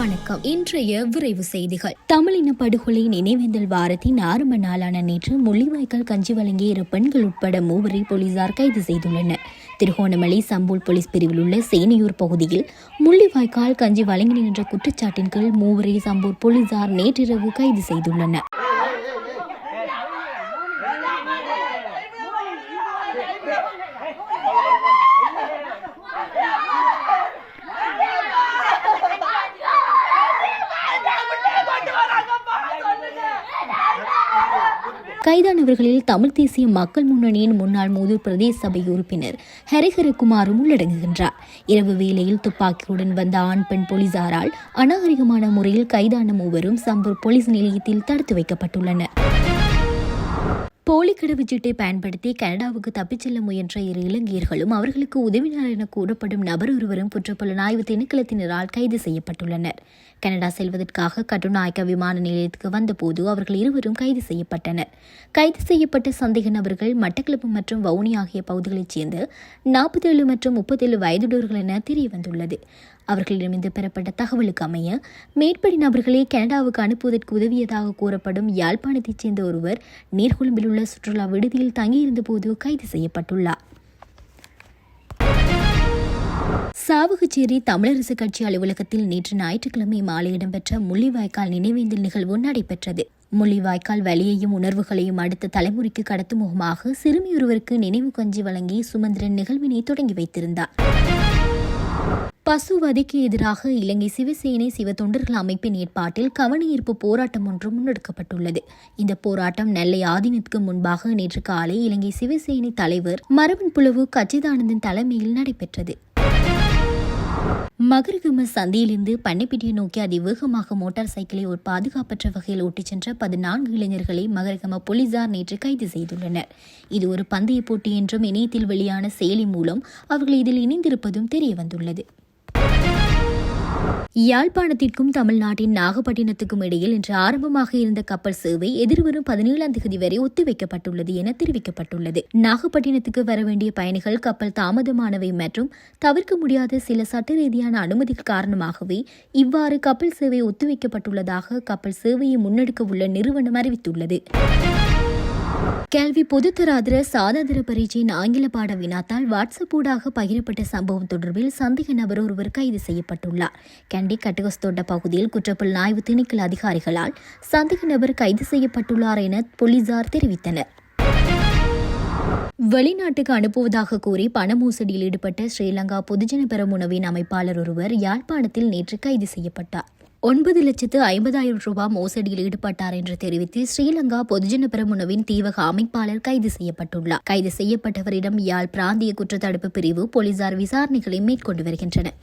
வணக்கம். இன்றைய விரைவு செய்திகள். தமிழின படுகொலை நினைவேந்தல் வாரத்தின் ஆரம்ப நாளான நேற்று முள்ளிவாய்க்கால் கஞ்சி வழங்கிய இரு பெண்கள் உட்பட மூவரை போலீசார் கைது செய்துள்ளனர். திருகோணமலை சம்பூல் போலீஸ் பிரிவில் உள்ள சேனையூர் பகுதியில் முள்ளிவாய்க்கால் கஞ்சி வழங்கி என்ற குற்றச்சாட்டின் கீழ் மூவரை சம்பூர் போலீசார் நேற்றிரவு கைது செய்துள்ளனர். கைதானவர்களில் தமிழ் தேசிய மக்கள் முன்னணியின் முன்னாள் மூதூர் பிரதேச சபை உறுப்பினர் ஹரிஹரகுமாரும் உள்ளடங்குகின்றார். இரவு வேளையில் துப்பாக்கியுடன் வந்த ஆண் பெண் போலீசாரால் அநாகரிகமான முறையில் கைதான மூவரும் சம்பூர் போலீஸ் நிலையத்தில் தடுத்து வைக்கப்பட்டுள்ளனர். போலி கடவுச்சீட்டை பயன்படுத்தி கனடாவுக்கு தப்பிச் செல்ல முயன்ற இரு இலங்கையர்களும் அவர்களுக்கு உதவினார் என கூறப்படும் நபர் ஒருவரும் குற்றப்புலனாய்வு திணைக்களத்தினரால் கைது செய்யப்பட்டுள்ளனர். கனடா செல்வதற்காக கட்டுநாயக்க விமான நிலையத்துக்கு வந்தபோது அவர்கள் இருவரும் கைது செய்யப்பட்டனர். கைது செய்யப்பட்ட சந்தேக நபர்கள் மட்டக்களப்பு மற்றும் வவுனி ஆகிய பகுதிகளைச் சேர்ந்த நாற்பத்தேழு மற்றும் முப்பத்தேழு வயதுடையவர்கள் என தெரிய வந்துள்ளது அவர்களிடமிருந்து பெறப்பட்ட தகவலுக்கு அமைய மேற்படி நபர்களை கனடாவுக்கு அனுப்புவதற்கு உதவியதாக கூறப்படும் யாழ்ப்பாணத்தைச் சேர்ந்த ஒருவர் நீர்கொழும்பில் உள்ள சுற்றுலா விடுதியில் தங்கியிருந்தபோது கைது செய்யப்பட்டுள்ளார். சாவகச்சேரி தமிழரசு கட்சி அலுவலகத்தில் நேற்று ஞாயிற்றுக்கிழமை மாலை இடம்பெற்ற முள்ளிவாய்க்கால் நினைவேந்தல் நிகழ்வு நடைபெற்றது. முள்ளிவாய்க்கால் வலியையும் உணர்வுகளையும் அடுத்த தலைமுறைக்கு கடத்தும் முகமாக சிறுமியொருவருக்கு நினைவு கஞ்சி வழங்கி சுமந்திரன் நிகழ்வினை தொடங்கி வைத்திருந்தார். பசுவதிக்கு எதிராக இலங்கை சிவசேனை சிவ தொண்டர்கள் அமைப்பின் ஏற்பாட்டில் கவனஈர்ப்பு போராட்டம் ஒன்று முன்னெடுக்கப்பட்டுள்ளது. இந்த போராட்டம் நெல்லை ஆதீனத்துக்கு முன்பாக நேற்று காலை இலங்கை சிவசேனை தலைவர் மரபன் புலவு கச்சிதானந்தன் தலைமையில் நடைபெற்றது. மகரகம சந்தையிலிருந்து பண்ணைப்பிட்டியை நோக்கி அதிவேகமாக மோட்டார் சைக்கிளை ஒரு பாதுகாப்பற்ற வகையில் ஓட்டிச் சென்ற பதினான்கு இளைஞர்களை மகரகம போலீசார் நேற்று கைது செய்துள்ளனர். இது ஒரு பந்தய போட்டி என்றும் இணையத்தில் வெளியான செயலி மூலம் அவர்கள் இதில் இணைந்திருப்பதும் தெரியவந்துள்ளது. யாழ்ப்பாணத்திற்கும் தமிழ்நாட்டின் நாகப்பட்டினத்துக்கும் இடையில் இன்று ஆரம்பமாக இருந்த கப்பல் சேவை எதிர்வரும் பதினேழாம் தேதி வரை ஒத்திவைக்கப்பட்டுள்ளது என தெரிவிக்கப்பட்டுள்ளது. நாகப்பட்டினத்துக்கு வர வேண்டிய பயணிகள் கப்பல் தாமதமானவை மற்றும் தவிர்க்க முடியாத சில சட்ட ரீதியான அனுமதிகள் காரணமாகவே இவ்வாறு கப்பல் சேவை ஒத்திவைக்கப்பட்டுள்ளதாக கப்பல் சேவையை முன்னெடுக்க உள்ள நிறுவனம் அறிவித்துள்ளது. கேள்வி பொதுத்தராதர சாதாதர பரீட்சையின் ஆங்கில பாட வினாத்தால் வாட்ஸ்அப் ஊடாக பகிரப்பட்ட சம்பவம் தொடர்பில் சந்தேக நபர் ஒருவர் கைது செய்யப்பட்டுள்ளார். கண்டி கட்டுகஸ்தோட்ட பகுதியில் குற்றப்புலனாய்வு திணைக்கள் அதிகாரிகளால் சந்தேக நபர் கைது செய்யப்பட்டுள்ளார் என போலீசார் தெரிவித்தனர். வெளிநாட்டுக்கு அனுப்புவதாக கூறி பண மோசடியில் ஈடுபட்ட ஸ்ரீலங்கா பொதுஜன பெரமுனவின் அமைப்பாளர் ஒருவர் யாழ்ப்பாணத்தில் நேற்று கைது செய்யப்பட்டார். ஒன்பது லட்சத்து ஐம்பதாயிரம் ரூபாய் மோசடியில் ஈடுபட்டார் என்று தெரிவித்து ஸ்ரீலங்கா பொதுஜன பெரமுனவின் தீவக அமைப்பாளர் கைது செய்யப்பட்டுள்ளார். கைது செய்யப்பட்டவரிடம் யாழ் பிராந்திய குற்றத்தடுப்பு பிரிவு போலீசார் விசாரணைகளை மேற்கொண்டு வருகின்றனர்.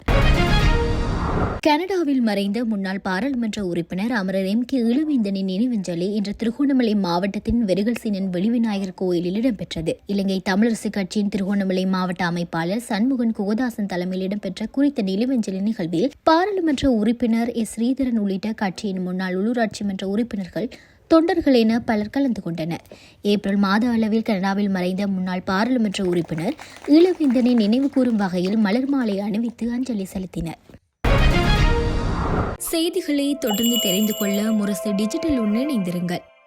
கனடாவில் மறைந்த முன்னாள் பாராளுமன்ற உறுப்பினர் அமரர் எம் கே இளவேந்தனின் நினைவஞ்சலி இன்று திருகோணமலை மாவட்டத்தின் வெறுகல்சீனன் வெளிவிநாயகர் கோயிலில் இடம்பெற்றது. இலங்கை தமிழரசு கட்சியின் திருகோணமலை மாவட்ட அமைப்பாளர் சண்முகன் கோதாசன் தலைமையில் இடம்பெற்ற குறித்த நினைவஞ்சலி நிகழ்வில் பாராளுமன்ற உறுப்பினர் எஸ் ஸ்ரீதரன் உள்ளிட்ட கட்சியின் முன்னாள் உள்ளூராட்சி மன்ற உறுப்பினர்கள் தொண்டர்கள் என பலர் கலந்து கொண்டனர். ஏப்ரல் மாத அளவில் கனடாவில் மறைந்த முன்னாள் பாராளுமன்ற உறுப்பினர் இளவேந்தனை நினைவு கூறும் வகையில் மலர் மாலை அணிவித்து அஞ்சலி செலுத்தினர். செய்திகளை தொடர்ந்து தெரிந்து கொள்ள முரசு டிஜிட்டல் இணைந்திருங்கள்.